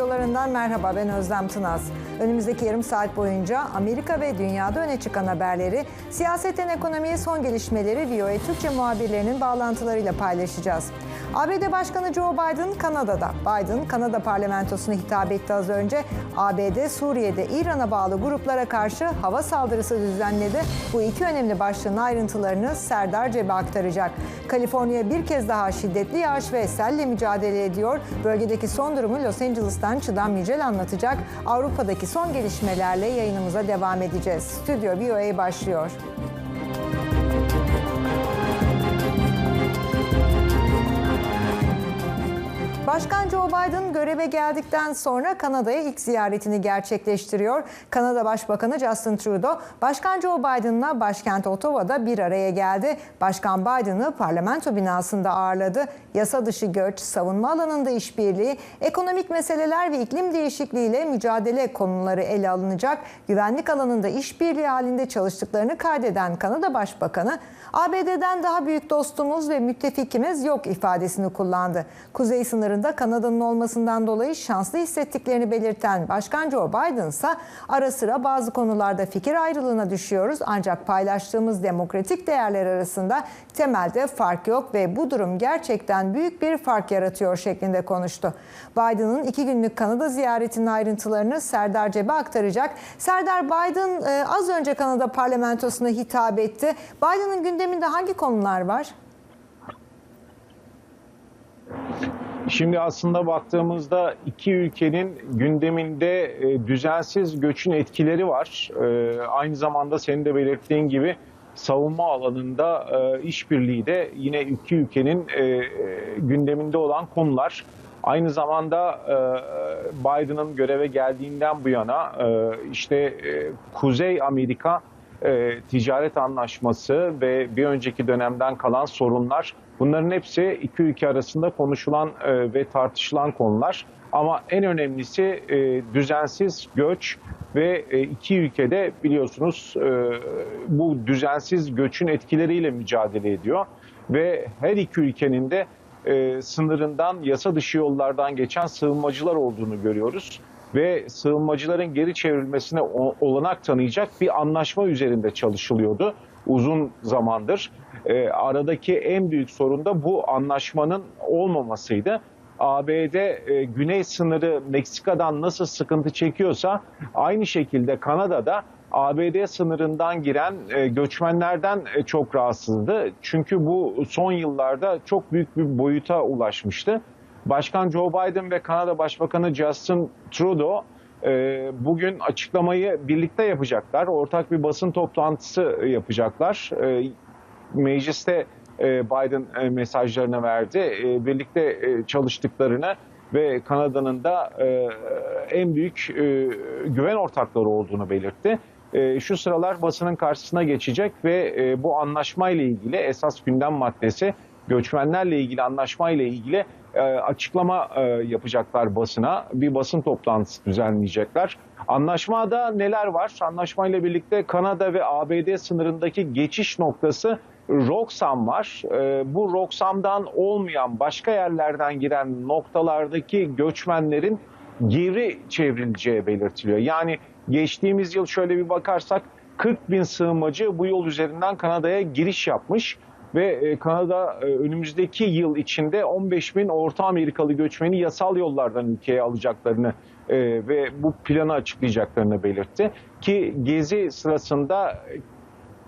stüdyolarından merhaba ben Özlem Tınaz. Önümüzdeki yarım saat boyunca Amerika ve dünyada öne çıkan haberleri, siyasetten ekonomiye son gelişmeleri VOA Türkçe muhabirlerinin bağlantılarıyla paylaşacağız. ABD Başkanı Joe Biden Kanada'da. Biden Kanada parlamentosuna hitap etti az önce. ABD Suriye'de İran'a bağlı gruplara karşı hava saldırısı düzenledi. Bu iki önemli başlığın ayrıntılarını Serdar Cebe aktaracak. Kaliforniya bir kez daha şiddetli yağış ve selle mücadele ediyor. Bölgedeki son durumu Los Angeles'tan Çıdan Yücel anlatacak. Avrupa'daki son gelişmelerle yayınımıza devam edeceğiz. Stüdyo VOA başlıyor. Başkan Joe Biden göreve geldikten sonra Kanada'ya ilk ziyaretini gerçekleştiriyor. Kanada Başbakanı Justin Trudeau, Başkan Joe Biden'la başkent Ottawa'da bir araya geldi. Başkan Biden'ı parlamento binasında ağırladı. Yasa dışı göç, savunma alanında işbirliği, ekonomik meseleler ve iklim değişikliğiyle mücadele konuları ele alınacak. Güvenlik alanında işbirliği halinde çalıştıklarını kaydeden Kanada Başbakanı, ABD'den daha büyük dostumuz ve müttefikimiz yok ifadesini kullandı. Kuzey sınırında Kanada'nın olmasından dolayı şanslı hissettiklerini belirten Başkan Joe Biden ise ara sıra bazı konularda fikir ayrılığına düşüyoruz ancak paylaştığımız demokratik değerler arasında temelde fark yok ve bu durum gerçekten büyük bir fark yaratıyor şeklinde konuştu. Biden'ın iki günlük Kanada ziyaretinin ayrıntılarını Serdar Cebe aktaracak. Serdar Biden e, az önce Kanada parlamentosuna hitap etti. Biden'ın gündeminde hangi konular var? Şimdi aslında baktığımızda iki ülkenin gündeminde e, düzensiz göçün etkileri var. E, aynı zamanda senin de belirttiğin gibi savunma alanında e, işbirliği de yine iki ülkenin gündeminde olan konular. Aynı zamanda Biden'ın göreve geldiğinden bu yana işte Kuzey Amerika ticaret anlaşması ve bir önceki dönemden kalan sorunlar Bunların hepsi iki ülke arasında konuşulan e, ve tartışılan konular. Ama en önemlisi e, düzensiz göç ve e, iki ülkede biliyorsunuz e, bu düzensiz göçün etkileriyle mücadele ediyor. Ve her iki ülkenin de e, sınırından yasa dışı yollardan geçen sığınmacılar olduğunu görüyoruz. Ve sığınmacıların geri çevrilmesine olanak tanıyacak bir anlaşma üzerinde çalışılıyordu uzun zamandır. E, aradaki en büyük sorun da bu anlaşmanın olmamasıydı. ABD e, güney sınırı Meksika'dan nasıl sıkıntı çekiyorsa aynı şekilde Kanada'da ABD sınırından giren e, göçmenlerden e, çok rahatsızdı. Çünkü bu son yıllarda çok büyük bir boyuta ulaşmıştı. Başkan Joe Biden ve Kanada Başbakanı Justin Trudeau e, bugün açıklamayı birlikte yapacaklar. Ortak bir basın toplantısı yapacaklar. E, mecliste e, Biden e, mesajlarını verdi. E, birlikte çalıştıklarını ve Kanada'nın da en büyük güven ortakları olduğunu belirtti. Şu sıralar basının karşısına geçecek ve bu anlaşmayla ilgili esas gündem maddesi göçmenlerle ilgili anlaşmayla ilgili açıklama yapacaklar basına. Bir basın toplantısı düzenleyecekler. Anlaşmada neler var? Anlaşmayla birlikte Kanada ve ABD sınırındaki geçiş noktası Roxham var. Ee, bu Roxham'dan olmayan başka yerlerden giren noktalardaki göçmenlerin geri çevrileceği belirtiliyor. Yani geçtiğimiz yıl şöyle bir bakarsak 40 bin sığınmacı bu yol üzerinden Kanada'ya giriş yapmış ve e, Kanada e, önümüzdeki yıl içinde 15 bin Orta Amerikalı göçmeni yasal yollardan ülkeye alacaklarını e, ve bu planı açıklayacaklarını belirtti. Ki gezi sırasında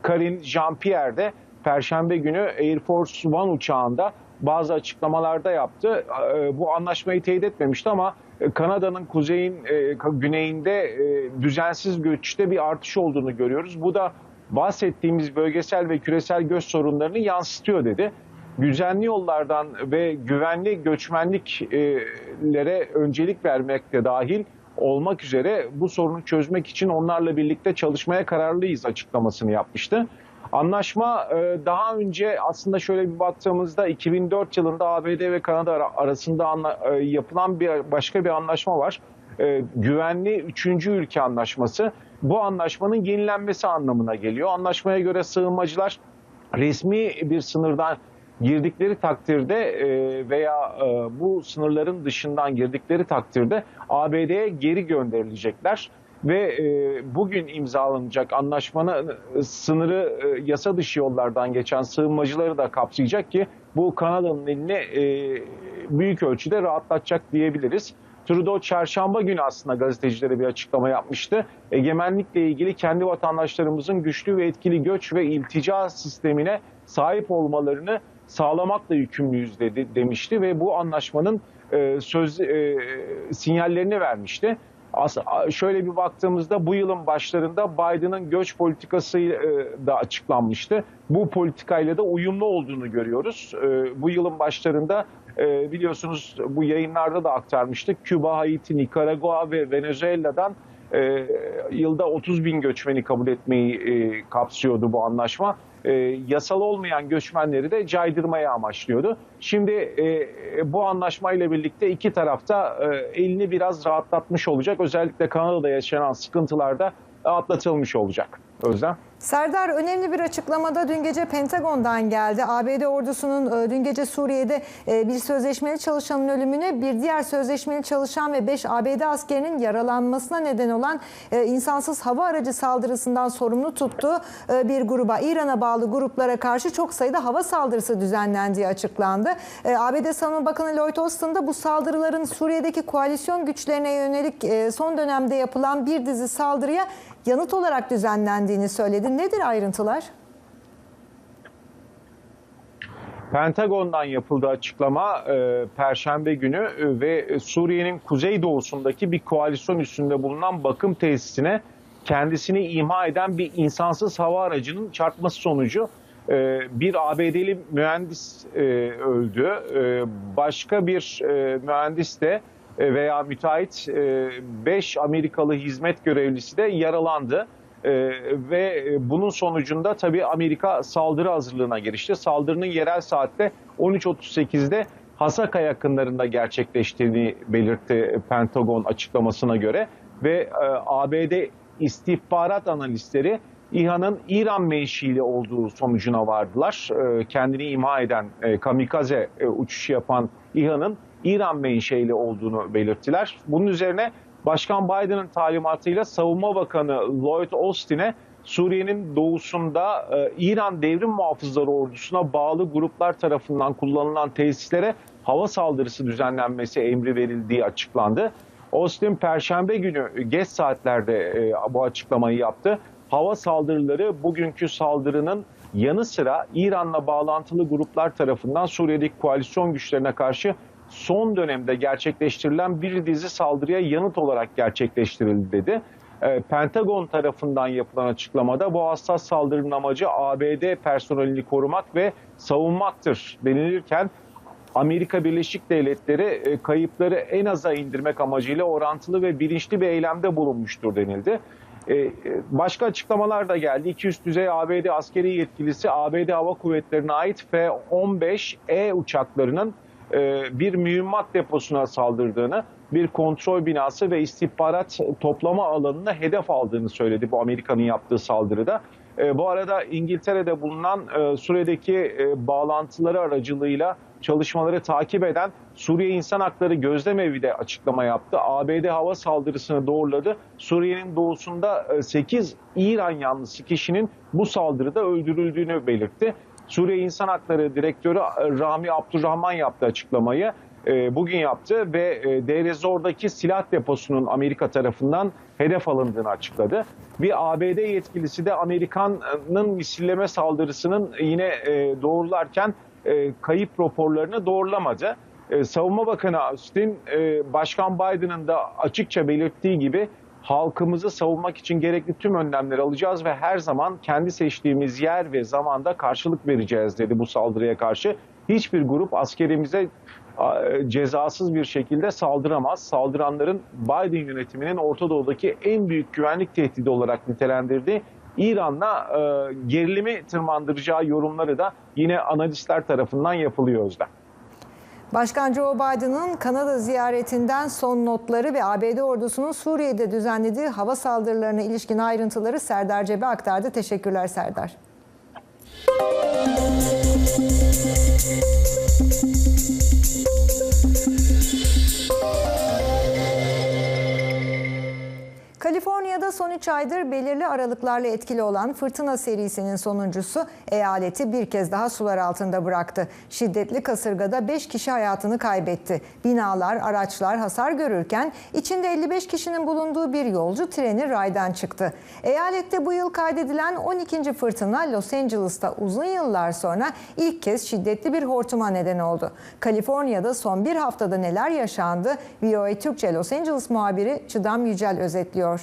Karin Jean-Pierre de Perşembe günü Air Force One uçağında bazı açıklamalarda yaptı. E, bu anlaşmayı teyit etmemişti ama e, Kanada'nın kuzeyin e, güneyinde düzensiz göçte bir artış olduğunu görüyoruz. Bu da bahsettiğimiz bölgesel ve küresel göç sorunlarını yansıtıyor dedi. Düzenli yollardan ve güvenli göçmenliklere öncelik vermek de dahil olmak üzere bu sorunu çözmek için onlarla birlikte çalışmaya kararlıyız açıklamasını yapmıştı. Anlaşma e, daha önce aslında şöyle bir baktığımızda 2004 yılında ABD ve Kanada arasında e, yapılan bir başka bir anlaşma var. E, güvenli üçüncü ülke anlaşması. Bu anlaşmanın yenilenmesi anlamına geliyor. Anlaşmaya göre sığınmacılar resmi bir sınırdan girdikleri takdirde veya bu sınırların dışından girdikleri takdirde ABD'ye geri gönderilecekler ve e, bugün imzalanacak anlaşmanın e, sınırı e, yasa dışı yollardan geçen sığınmacıları da kapsayacak ki bu Kanada'nın elini e, büyük ölçüde rahatlatacak diyebiliriz. Trudeau çarşamba günü aslında gazetecilere bir açıklama yapmıştı. Egemenlikle ilgili kendi vatandaşlarımızın güçlü ve etkili göç ve iltica sistemine sahip olmalarını sağlamakla yükümlüyüz dedi demişti ve bu anlaşmanın e, söz e, sinyallerini vermişti. As şöyle bir baktığımızda bu yılın başlarında Biden'ın göç politikası e, da açıklanmıştı. Bu politikayla da uyumlu olduğunu görüyoruz. E, bu yılın başlarında e, biliyorsunuz bu yayınlarda da aktarmıştık. Küba, Haiti, Nikaragua ve Venezuela'dan yılda 30 bin göçmeni kabul etmeyi kapsıyordu bu anlaşma. E, yasal olmayan göçmenleri de caydırmaya amaçlıyordu. Şimdi e, bu anlaşmayla birlikte iki tarafta e, elini biraz rahatlatmış olacak. Özellikle Kanada'da yaşanan sıkıntılarda atlatılmış olacak. Özlem. Serdar önemli bir açıklamada dün gece Pentagon'dan geldi. ABD ordusunun e, dün gece Suriye'de e, bir sözleşmeli çalışanın ölümüne bir diğer sözleşmeli çalışan ve 5 ABD askerinin yaralanmasına neden olan e, insansız hava aracı saldırısından sorumlu tuttuğu bir gruba, İran'a bağlı gruplara karşı çok sayıda hava saldırısı düzenlendiği açıklandı. ABD Savunma Bakanı Lloyd Austin da bu saldırıların Suriye'deki koalisyon güçlerine yönelik son dönemde yapılan bir dizi saldırıya yanıt olarak düzenlendiğini söyledi. Nedir ayrıntılar? Pentagon'dan yapıldı açıklama e, Perşembe günü e, ve Suriye'nin kuzeydoğusundaki bir koalisyon üstünde bulunan bakım tesisine kendisini imha eden bir insansız hava aracının çarpması sonucu e, bir ABD'li mühendis e, öldü. E, başka bir e, mühendis de veya müteahhit 5 e, Amerikalı hizmet görevlisi de yaralandı. E, ve bunun sonucunda tabii Amerika saldırı hazırlığına girişti. Saldırının yerel saatte 13.38'de Hasaka yakınlarında gerçekleştiğini belirtti Pentagon açıklamasına göre ve ABD istihbarat analistleri İHA'nın İran menşili olduğu sonucuna vardılar. Kendini imha eden, kamikaze uçuşu yapan İHA'nın İran menşeli olduğunu belirttiler. Bunun üzerine Başkan Biden'ın talimatıyla Savunma Bakanı Lloyd Austin'e Suriye'nin doğusunda e, İran devrim muhafızları ordusuna bağlı gruplar tarafından kullanılan tesislere hava saldırısı düzenlenmesi emri verildiği açıklandı. Austin Perşembe günü geç saatlerde e, bu açıklamayı yaptı. Hava saldırıları bugünkü saldırının yanı sıra İran'la bağlantılı gruplar tarafından Suriye'deki koalisyon güçlerine karşı son dönemde gerçekleştirilen bir dizi saldırıya yanıt olarak gerçekleştirildi dedi. Ee, Pentagon tarafından yapılan açıklamada bu hassas saldırının amacı ABD personelini korumak ve savunmaktır denilirken Amerika Birleşik Devletleri e, kayıpları en aza indirmek amacıyla orantılı ve bilinçli bir eylemde bulunmuştur denildi. E, e, başka açıklamalar da geldi. İki üst düzey ABD askeri yetkilisi ABD Hava Kuvvetleri'ne ait F-15E uçaklarının bir mühimmat deposuna saldırdığını, bir kontrol binası ve istihbarat toplama alanına hedef aldığını söyledi bu Amerika'nın yaptığı saldırıda. E, bu arada İngiltere'de bulunan e, Suriye'deki bağlantıları aracılığıyla çalışmaları takip eden Suriye İnsan Hakları Gözlem Evi de açıklama yaptı. ABD hava saldırısını doğruladı. Suriye'nin doğusunda 8 İran yanlısı kişinin bu saldırıda öldürüldüğünü belirtti. Suriye İnsan Hakları Direktörü e, Rami Abdurrahman yaptı açıklamayı. E, bugün yaptı ve e, Deir Zor'daki silah deposunun Amerika tarafından hedef alındığını açıkladı. Bir ABD yetkilisi de Amerika'nın misilleme saldırısının yine doğrularken kayıp raporlarını doğrulamadı. Savunma Bakanı Austin, Başkan Biden'ın da açıkça belirttiği gibi halkımızı savunmak için gerekli tüm önlemleri alacağız ve her zaman kendi seçtiğimiz yer ve zamanda karşılık vereceğiz dedi bu saldırıya karşı. Hiçbir grup askerimize cezasız bir şekilde saldıramaz. Saldıranların Biden yönetiminin Orta Doğu'daki en büyük güvenlik tehdidi olarak nitelendirdiği İran'la e, gerilimi tırmandıracağı yorumları da yine analistler tarafından yapılıyor Özlem. Başkan Joe Biden'ın Kanada ziyaretinden son notları ve ABD ordusunun Suriye'de düzenlediği hava saldırılarına ilişkin ayrıntıları Serdar Cebe aktardı. Teşekkürler Serdar. Kaliforniya'da son 3 aydır belirli aralıklarla etkili olan fırtına serisinin sonuncusu eyaleti bir kez daha sular altında bıraktı. Şiddetli kasırgada 5 kişi hayatını kaybetti. Binalar, araçlar hasar görürken içinde 55 kişinin bulunduğu bir yolcu treni raydan çıktı. Eyalette bu yıl kaydedilen 12. fırtına Los Angeles'ta uzun yıllar sonra ilk kez şiddetli bir hortuma neden oldu. Kaliforniya'da son bir haftada neler yaşandı? VOA Türkçe Los Angeles muhabiri Çıdam Yücel özetliyor.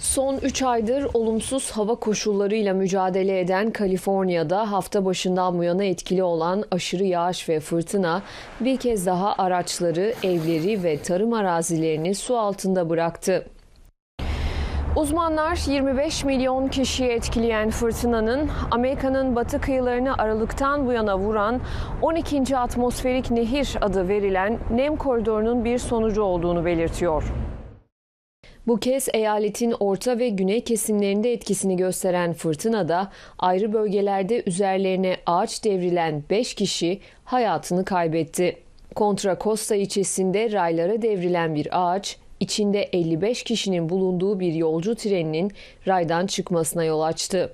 Son 3 aydır olumsuz hava koşullarıyla mücadele eden Kaliforniya'da hafta başından bu yana etkili olan aşırı yağış ve fırtına bir kez daha araçları, evleri ve tarım arazilerini su altında bıraktı. Uzmanlar 25 milyon kişiyi etkileyen fırtınanın Amerika'nın batı kıyılarını Aralık'tan bu yana vuran 12. atmosferik nehir adı verilen nem koridorunun bir sonucu olduğunu belirtiyor. Bu kez eyaletin orta ve güney kesimlerinde etkisini gösteren fırtınada ayrı bölgelerde üzerlerine ağaç devrilen 5 kişi hayatını kaybetti. Contra Costa ilçesinde raylara devrilen bir ağaç, içinde 55 kişinin bulunduğu bir yolcu treninin raydan çıkmasına yol açtı.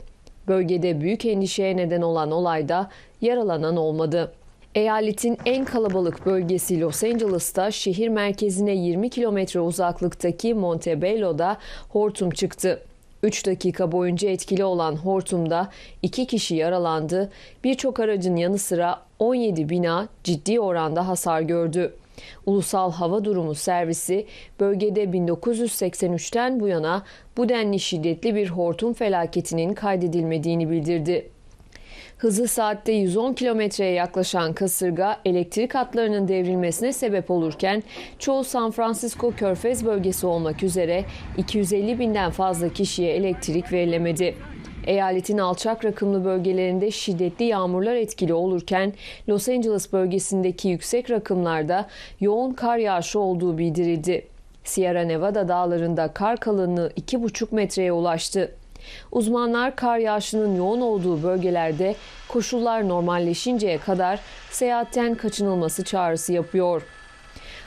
Bölgede büyük endişeye neden olan olayda yaralanan olmadı. Eyaletin en kalabalık bölgesi Los Angeles'ta şehir merkezine 20 kilometre uzaklıktaki Montebello'da hortum çıktı. 3 dakika boyunca etkili olan hortumda 2 kişi yaralandı. Birçok aracın yanı sıra 17 bina ciddi oranda hasar gördü. Ulusal Hava Durumu Servisi bölgede 1983'ten bu yana bu denli şiddetli bir hortum felaketinin kaydedilmediğini bildirdi. Hızı saatte 110 kilometreye yaklaşan kasırga elektrik hatlarının devrilmesine sebep olurken çoğu San Francisco Körfez bölgesi olmak üzere 250 binden fazla kişiye elektrik verilemedi. Eyaletin alçak rakımlı bölgelerinde şiddetli yağmurlar etkili olurken Los Angeles bölgesindeki yüksek rakımlarda yoğun kar yağışı olduğu bildirildi. Sierra Nevada dağlarında kar kalınlığı 2,5 metreye ulaştı. Uzmanlar kar yağışının yoğun olduğu bölgelerde koşullar normalleşinceye kadar seyahatten kaçınılması çağrısı yapıyor.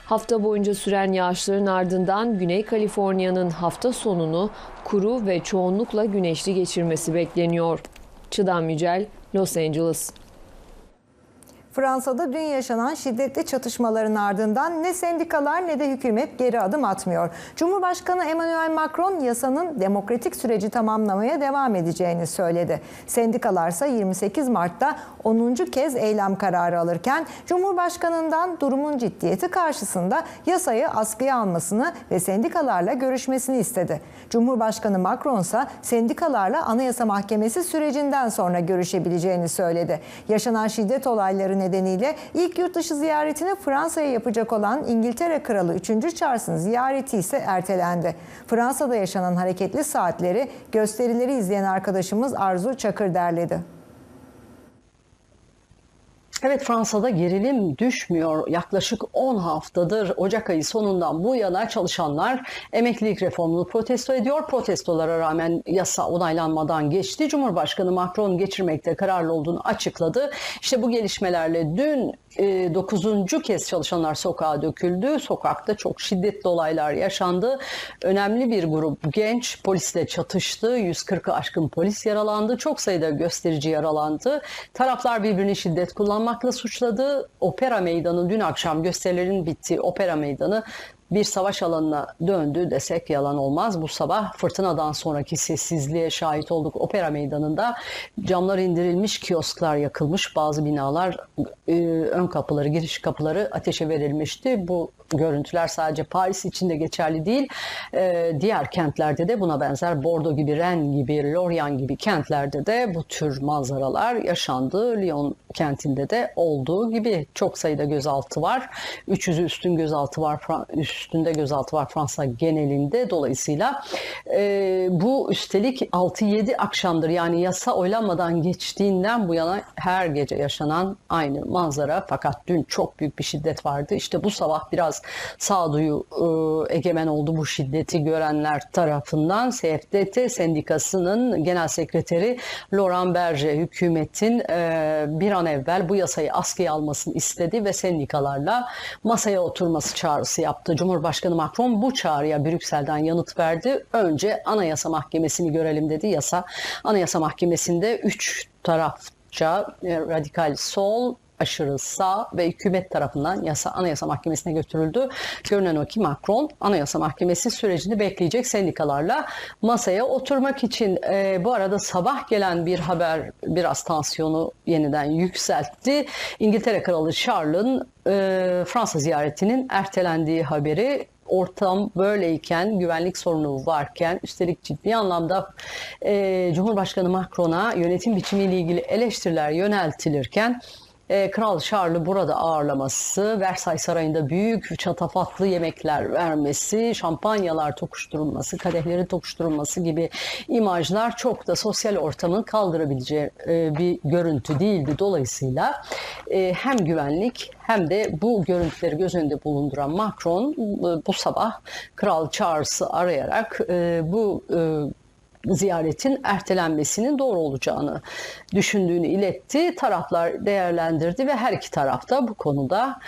Hafta boyunca süren yağışların ardından Güney Kaliforniya'nın hafta sonunu kuru ve çoğunlukla güneşli geçirmesi bekleniyor. Çıdam Yücel, Los Angeles. Fransa'da dün yaşanan şiddetli çatışmaların ardından ne sendikalar ne de hükümet geri adım atmıyor. Cumhurbaşkanı Emmanuel Macron yasanın demokratik süreci tamamlamaya devam edeceğini söyledi. Sendikalarsa 28 Mart'ta 10. kez eylem kararı alırken Cumhurbaşkanından durumun ciddiyeti karşısında yasayı askıya almasını ve sendikalarla görüşmesini istedi. Cumhurbaşkanı Macron ise sendikalarla Anayasa Mahkemesi sürecinden sonra görüşebileceğini söyledi. Yaşanan şiddet olayları nedeniyle ilk yurt dışı ziyaretini Fransa'ya yapacak olan İngiltere Kralı 3. Charles'ın ziyareti ise ertelendi. Fransa'da yaşanan hareketli saatleri gösterileri izleyen arkadaşımız Arzu Çakır derledi. Evet Fransa'da gerilim düşmüyor. Yaklaşık 10 haftadır Ocak ayı sonundan bu yana çalışanlar emeklilik reformunu protesto ediyor. Protestolara rağmen yasa onaylanmadan geçti. Cumhurbaşkanı Macron geçirmekte kararlı olduğunu açıkladı. İşte bu gelişmelerle dün 9. kez çalışanlar sokağa döküldü. Sokakta çok şiddetli olaylar yaşandı. Önemli bir grup genç polisle çatıştı. 140'ı aşkın polis yaralandı. Çok sayıda gösterici yaralandı. Taraflar birbirini şiddet kullanmakla suçladı. Opera Meydanı dün akşam gösterilerin bittiği Opera Meydanı bir savaş alanına döndü desek yalan olmaz. Bu sabah fırtınadan sonraki sessizliğe şahit olduk. Opera meydanında camlar indirilmiş, kiosklar yakılmış, bazı binalar e, ön kapıları, giriş kapıları ateşe verilmişti. Bu görüntüler sadece Paris için de geçerli değil. E, diğer kentlerde de buna benzer Bordeaux gibi, Rennes gibi, Lorient gibi kentlerde de bu tür manzaralar yaşandı. Lyon kentinde de olduğu gibi çok sayıda gözaltı var. 300'ü üstün gözaltı var. Üstünde gözaltı var Fransa genelinde. Dolayısıyla e, bu üstelik 6-7 akşamdır yani yasa oylanmadan geçtiğinden bu yana her gece yaşanan aynı manzara. Fakat dün çok büyük bir şiddet vardı. İşte bu sabah biraz sağduyu e, egemen oldu bu şiddeti görenler tarafından. CFDT sendikasının genel sekreteri Laurent Berger hükümetin e, bir an evvel bu yasayı askıya almasını istedi ve sendikalarla masaya oturması çağrısı yaptı. Cumhurbaşkanı Macron bu çağrıya Brüksel'den yanıt verdi. Önce Anayasa Mahkemesi'ni görelim dedi. Yasa Anayasa Mahkemesi'nde üç tarafça e, radikal sol, aşırı sağ ve hükümet tarafından yasa Anayasa Mahkemesi'ne götürüldü. Görünen o ki Macron Anayasa Mahkemesi sürecini bekleyecek sendikalarla masaya oturmak için. E, bu arada sabah gelen bir haber biraz tansiyonu yeniden yükseltti. İngiltere Kralı Charles'ın e, Fransa ziyaretinin ertelendiği haberi ortam böyleyken, güvenlik sorunu varken, üstelik ciddi anlamda e, Cumhurbaşkanı Macron'a yönetim biçimiyle ilgili eleştiriler yöneltilirken e, Kral Charles'ı burada ağırlaması, Versailles Sarayı'nda büyük çatafatlı yemekler vermesi, şampanyalar tokuşturulması, kadehlerin tokuşturulması gibi imajlar çok da sosyal ortamın kaldırabileceği e, bir görüntü değildi. Dolayısıyla e, hem güvenlik hem de bu görüntüleri göz önünde bulunduran Macron e, bu sabah Kral Charles'ı arayarak e, bu e, ziyaretin ertelenmesinin doğru olacağını düşündüğünü iletti. Taraflar değerlendirdi ve her iki tarafta bu konuda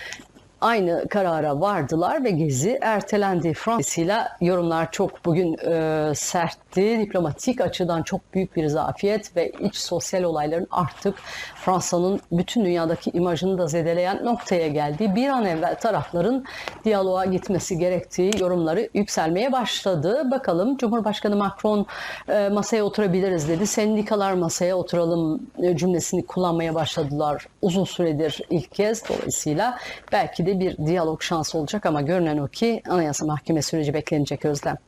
aynı karara vardılar ve gezi ertelendi. Fransa'yla yorumlar çok bugün e, sertti. Diplomatik açıdan çok büyük bir zafiyet ve iç sosyal olayların artık Fransa'nın bütün dünyadaki imajını da zedeleyen noktaya geldi. Bir an evvel tarafların diyaloğa gitmesi gerektiği yorumları yükselmeye başladı. Bakalım Cumhurbaşkanı Macron e, masaya oturabiliriz dedi. Sendikalar masaya oturalım e, cümlesini kullanmaya başladılar uzun süredir ilk kez. Dolayısıyla belki de bir diyalog şansı olacak ama görünen o ki Anayasa Mahkeme süreci beklenecek Özlem.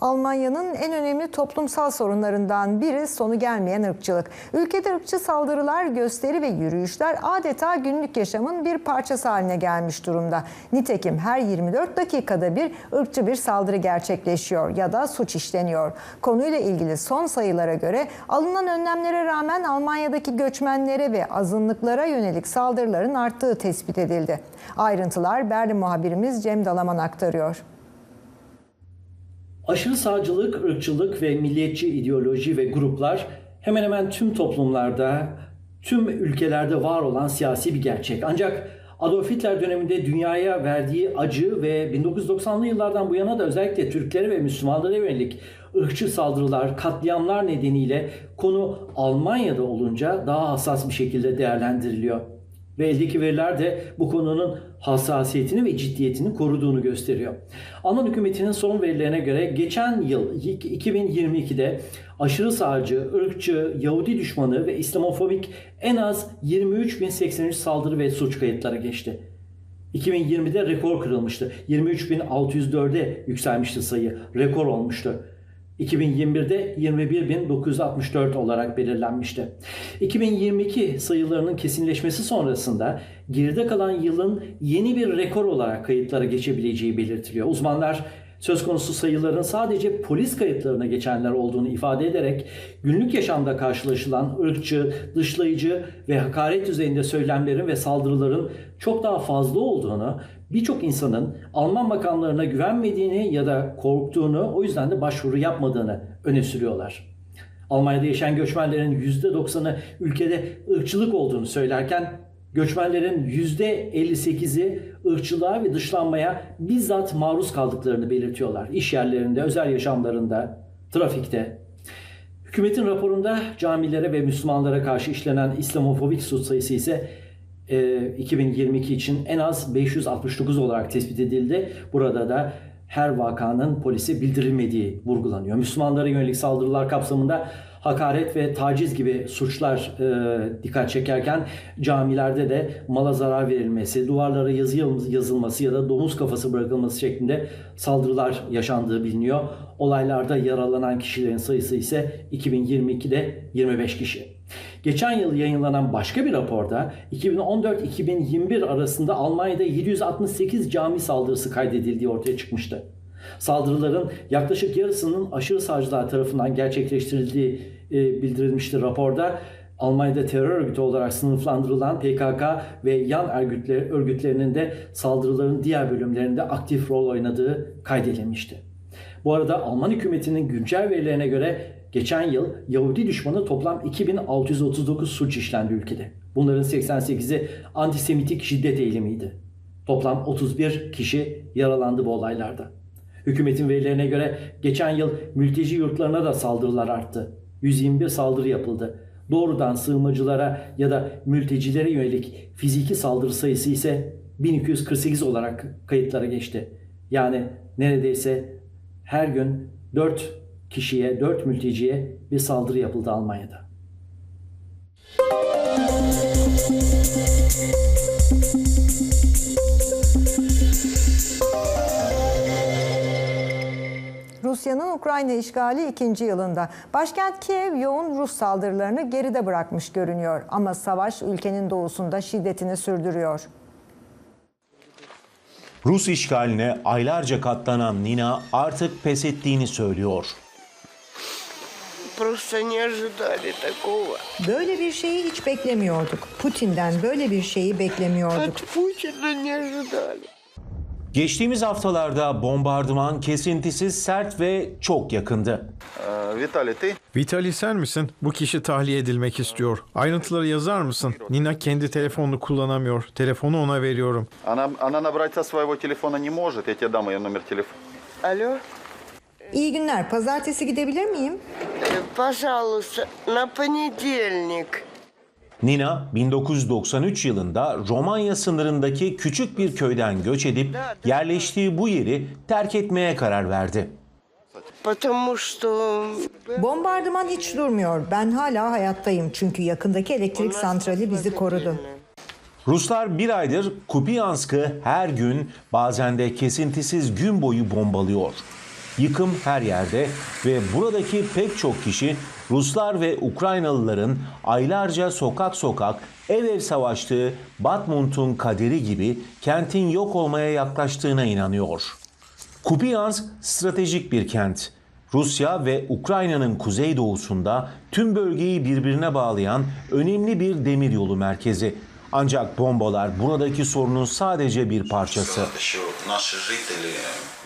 Almanya'nın en önemli toplumsal sorunlarından biri sonu gelmeyen ırkçılık. Ülkede ırkçı saldırılar, gösteri ve yürüyüşler adeta günlük yaşamın bir parçası haline gelmiş durumda. Nitekim her 24 dakikada bir ırkçı bir saldırı gerçekleşiyor ya da suç işleniyor. Konuyla ilgili son sayılara göre alınan önlemlere rağmen Almanya'daki göçmenlere ve azınlıklara yönelik saldırıların arttığı tespit edildi. Ayrıntılar Berlin muhabirimiz Cem Dalaman aktarıyor. Aşırı sağcılık, ırkçılık ve milliyetçi ideoloji ve gruplar hemen hemen tüm toplumlarda, tüm ülkelerde var olan siyasi bir gerçek. Ancak Adolf Hitler döneminde dünyaya verdiği acı ve 1990'lı yıllardan bu yana da özellikle Türklere ve Müslümanlara yönelik ırkçı saldırılar, katliamlar nedeniyle konu Almanya'da olunca daha hassas bir şekilde değerlendiriliyor. Ve eldeki veriler de bu konunun hassasiyetini ve ciddiyetini koruduğunu gösteriyor. Alman hükümetinin son verilerine göre geçen yıl 2022'de aşırı sağcı, ırkçı, Yahudi düşmanı ve İslamofobik en az 23.083 saldırı ve suç kayıtları geçti. 2020'de rekor kırılmıştı. 23.604'e yükselmişti sayı. Rekor olmuştu. 2021'de 21.964 olarak belirlenmişti. 2022 sayılarının kesinleşmesi sonrasında geride kalan yılın yeni bir rekor olarak kayıtlara geçebileceği belirtiliyor. Uzmanlar söz konusu sayıların sadece polis kayıtlarına geçenler olduğunu ifade ederek günlük yaşamda karşılaşılan ırkçı, dışlayıcı ve hakaret düzeyinde söylemlerin ve saldırıların çok daha fazla olduğunu, birçok insanın Alman makamlarına güvenmediğini ya da korktuğunu, o yüzden de başvuru yapmadığını öne sürüyorlar. Almanya'da yaşayan göçmenlerin %90'ı ülkede ırkçılık olduğunu söylerken göçmenlerin %58'i ırkçılığa ve dışlanmaya bizzat maruz kaldıklarını belirtiyorlar. İş yerlerinde, özel yaşamlarında, trafikte. Hükümetin raporunda camilere ve Müslümanlara karşı işlenen İslamofobik suç sayısı ise 2022 için en az 569 olarak tespit edildi. Burada da her vakanın polise bildirilmediği vurgulanıyor. Müslümanlara yönelik saldırılar kapsamında hakaret ve taciz gibi suçlar e, dikkat çekerken camilerde de mala zarar verilmesi, duvarlara yazı yazılması ya da domuz kafası bırakılması şeklinde saldırılar yaşandığı biliniyor. Olaylarda yaralanan kişilerin sayısı ise 2022'de 25 kişi. Geçen yıl yayınlanan başka bir raporda 2014-2021 arasında Almanya'da 768 cami saldırısı kaydedildiği ortaya çıkmıştı. Saldırıların yaklaşık yarısının aşırı sağcılar tarafından gerçekleştirildiği e, bildirilmişti raporda. Almanya'da terör örgütü olarak sınıflandırılan PKK ve yan örgütler, örgütlerinin de saldırıların diğer bölümlerinde aktif rol oynadığı kaydedilmişti. Bu arada Alman hükümetinin güncel verilerine göre geçen yıl Yahudi düşmanı toplam 2639 suç işlendi ülkede. Bunların 88'i antisemitik şiddet eylemiydi. Toplam 31 kişi yaralandı bu olaylarda. Hükümetin verilerine göre geçen yıl mülteci yurtlarına da saldırılar arttı. 121 saldırı yapıldı. Doğrudan sığınmacılara ya da mültecilere yönelik fiziki saldırı sayısı ise 1248 olarak kayıtlara geçti. Yani neredeyse her gün 4 kişiye, 4 mülteciye bir saldırı yapıldı Almanya'da. Rusya'nın Ukrayna işgali ikinci yılında. Başkent Kiev yoğun Rus saldırılarını geride bırakmış görünüyor. Ama savaş ülkenin doğusunda şiddetini sürdürüyor. Rus işgaline aylarca katlanan Nina artık pes ettiğini söylüyor Просто не ожидали такого. Böyle bir şeyi hiç beklemiyorduk. Putin'den böyle bir şeyi beklemiyorduk. От Путина не ожидали. Geçtiğimiz haftalarda bombardıman kesintisiz, sert ve çok yakındı. Виталий, ты? Vitali sen misin? Bu kişi tahliye edilmek istiyor. Ayrıntıları yazar mısın? Nina kendi telefonunu kullanamıyor. Telefonu ona veriyorum. Она, она набрать со своего телефона не может. Я тебе дам ее номер телефона. Алло? İyi günler. Pazartesi gidebilir miyim? Э, Пожалуйста, на понедельник. Nina 1993 yılında Romanya sınırındaki küçük bir köyden göç edip yerleştiği bu yeri terk etmeye karar verdi. Потому что Bombardıman hiç durmuyor. Ben hala hayattayım çünkü yakındaki elektrik santrali bizi korudu. Ruslar bir aydır Kupiansk'ı her gün bazen de kesintisiz gün boyu bombalıyor. Yıkım her yerde ve buradaki pek çok kişi Ruslar ve Ukraynalıların aylarca sokak sokak ev ev savaştığı Batmut'un kaderi gibi kentin yok olmaya yaklaştığına inanıyor. Kupiansk stratejik bir kent. Rusya ve Ukrayna'nın kuzeydoğusunda tüm bölgeyi birbirine bağlayan önemli bir demiryolu merkezi. Ancak bombalar buradaki sorunun sadece bir parçası.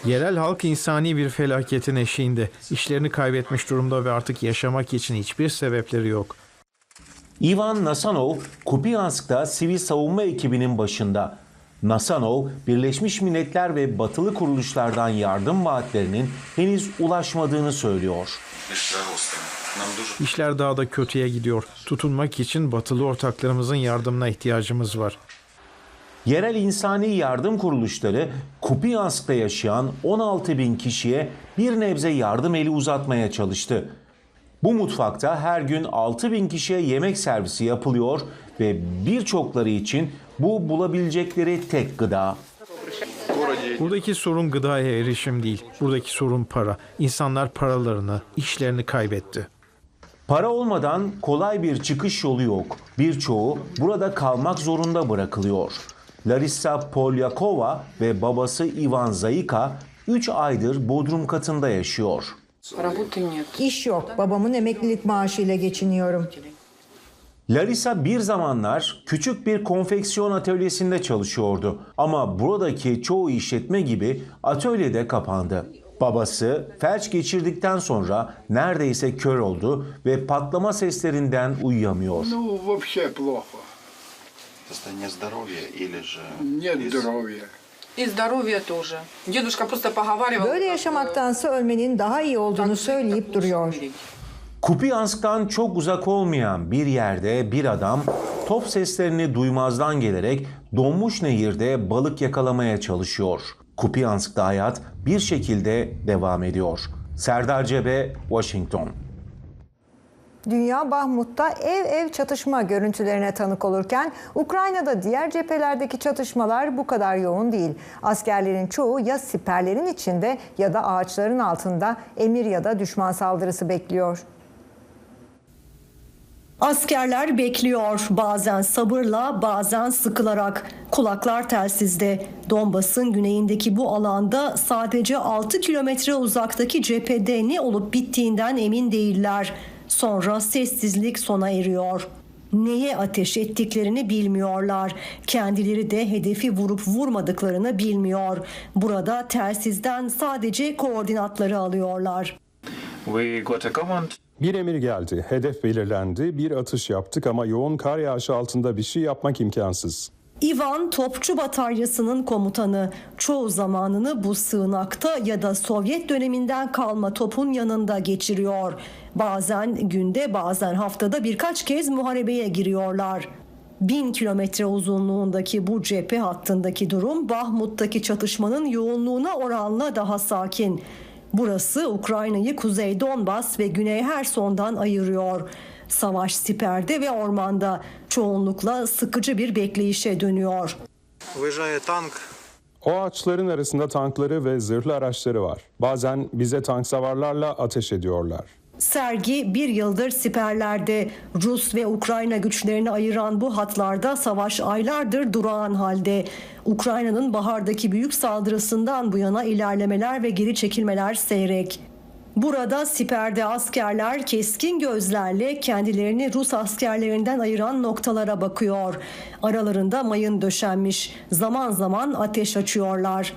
Yerel halk insani bir felaketin eşiğinde. İşlerini kaybetmiş durumda ve artık yaşamak için hiçbir sebepleri yok. Ivan Nasanov, Kupiansk'ta sivil savunma ekibinin başında. Nasanov, Birleşmiş Milletler ve batılı kuruluşlardan yardım vaatlerinin henüz ulaşmadığını söylüyor. İşler daha da kötüye gidiyor. Tutunmak için batılı ortaklarımızın yardımına ihtiyacımız var. Yerel insani yardım kuruluşları Kupiansk'ta yaşayan 16 bin kişiye bir nebze yardım eli uzatmaya çalıştı. Bu mutfakta her gün 6 bin kişiye yemek servisi yapılıyor ve birçokları için bu bulabilecekleri tek gıda. Buradaki sorun gıdaya erişim değil. Buradaki sorun para. İnsanlar paralarını, işlerini kaybetti. Para olmadan kolay bir çıkış yolu yok. Birçoğu burada kalmak zorunda bırakılıyor. Larissa Polyakova ve babası Ivan Zaika 3 aydır bodrum katında yaşıyor. İş yok. Babamın emeklilik maaşıyla geçiniyorum. Larissa bir zamanlar küçük bir konfeksiyon atölyesinde çalışıyordu. Ama buradaki çoğu işletme gibi atölye de kapandı. Babası felç geçirdikten sonra neredeyse kör oldu ve patlama seslerinden uyuyamıyor Ну, вообще плохо. Состояние здоровья или же... Нет здоровья. И здоровье тоже. Дедушка просто поговаривал. Böyle yaşamaktansa ölmenin daha iyi olduğunu söyleyip duruyor. Kupiansk'tan çok uzak olmayan bir yerde bir adam top seslerini duymazdan gelerek donmuş nehirde balık yakalamaya çalışıyor. Kupiansk'ta hayat bir şekilde devam ediyor. Serdar Cebe, Washington. Dünya Bahmut'ta ev ev çatışma görüntülerine tanık olurken Ukrayna'da diğer cephelerdeki çatışmalar bu kadar yoğun değil. Askerlerin çoğu ya siperlerin içinde ya da ağaçların altında emir ya da düşman saldırısı bekliyor. Askerler bekliyor. Bazen sabırla, bazen sıkılarak. Kulaklar telsizde. Donbas'ın güneyindeki bu alanda sadece 6 kilometre uzaktaki cephede ne olup bittiğinden emin değiller. Sonra sessizlik sona eriyor. Neye ateş ettiklerini bilmiyorlar. Kendileri de hedefi vurup vurmadıklarını bilmiyor. Burada telsizden sadece koordinatları alıyorlar. We got a command. Bir emir geldi. Hedef belirlendi. Bir atış yaptık ama yoğun kar yağışı altında bir şey yapmak imkansız. Ivan Topçu Bataryası'nın komutanı. Çoğu zamanını bu sığınakta ya da Sovyet döneminden kalma topun yanında geçiriyor. Bazen günde bazen haftada birkaç kez muharebeye giriyorlar. Bin kilometre uzunluğundaki bu cephe hattındaki durum Bahmut'taki çatışmanın yoğunluğuna oranla daha sakin. Burası Ukrayna'yı Kuzey Donbas ve Güney Herson'dan ayırıyor. Savaş siperde ve ormanda çoğunlukla sıkıcı bir bekleyişe dönüyor. O ağaçların arasında tankları ve zırhlı araçları var. Bazen bize tank savarlarla ateş ediyorlar. Sergi bir yıldır siperlerde Rus ve Ukrayna güçlerini ayıran bu hatlarda savaş aylardır durağan halde. Ukrayna'nın bahardaki büyük saldırısından bu yana ilerlemeler ve geri çekilmeler seyrek. Burada siperde askerler keskin gözlerle kendilerini Rus askerlerinden ayıran noktalara bakıyor. Aralarında mayın döşenmiş. Zaman zaman ateş açıyorlar.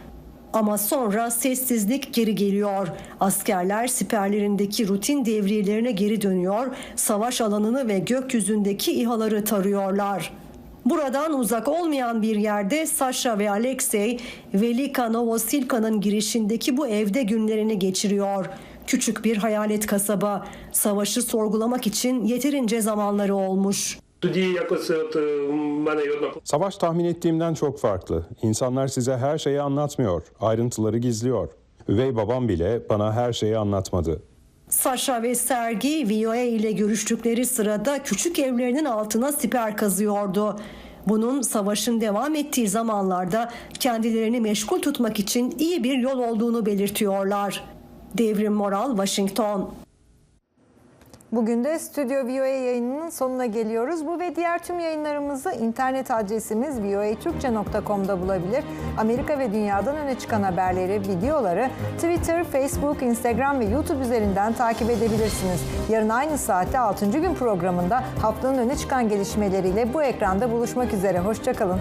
Ama sonra sessizlik geri geliyor. Askerler siperlerindeki rutin devriyelerine geri dönüyor. Savaş alanını ve gökyüzündeki İHA'ları tarıyorlar. Buradan uzak olmayan bir yerde Sasha ve Alexey, Velika Novosilka'nın girişindeki bu evde günlerini geçiriyor. Küçük bir hayalet kasaba. Savaşı sorgulamak için yeterince zamanları olmuş. Savaş tahmin ettiğimden çok farklı. İnsanlar size her şeyi anlatmıyor, ayrıntıları gizliyor. Üvey babam bile bana her şeyi anlatmadı. Sasha ve Sergi VOA ile görüştükleri sırada küçük evlerinin altına siper kazıyordu. Bunun savaşın devam ettiği zamanlarda kendilerini meşgul tutmak için iyi bir yol olduğunu belirtiyorlar. Devrim Moral, Washington. Bugün de Stüdyo VOA yayınının sonuna geliyoruz. Bu ve diğer tüm yayınlarımızı internet adresimiz voaturkce.com'da bulabilir. Amerika ve dünyadan öne çıkan haberleri, videoları Twitter, Facebook, Instagram ve YouTube üzerinden takip edebilirsiniz. Yarın aynı saatte 6. gün programında haftanın öne çıkan gelişmeleriyle bu ekranda buluşmak üzere. Hoşçakalın.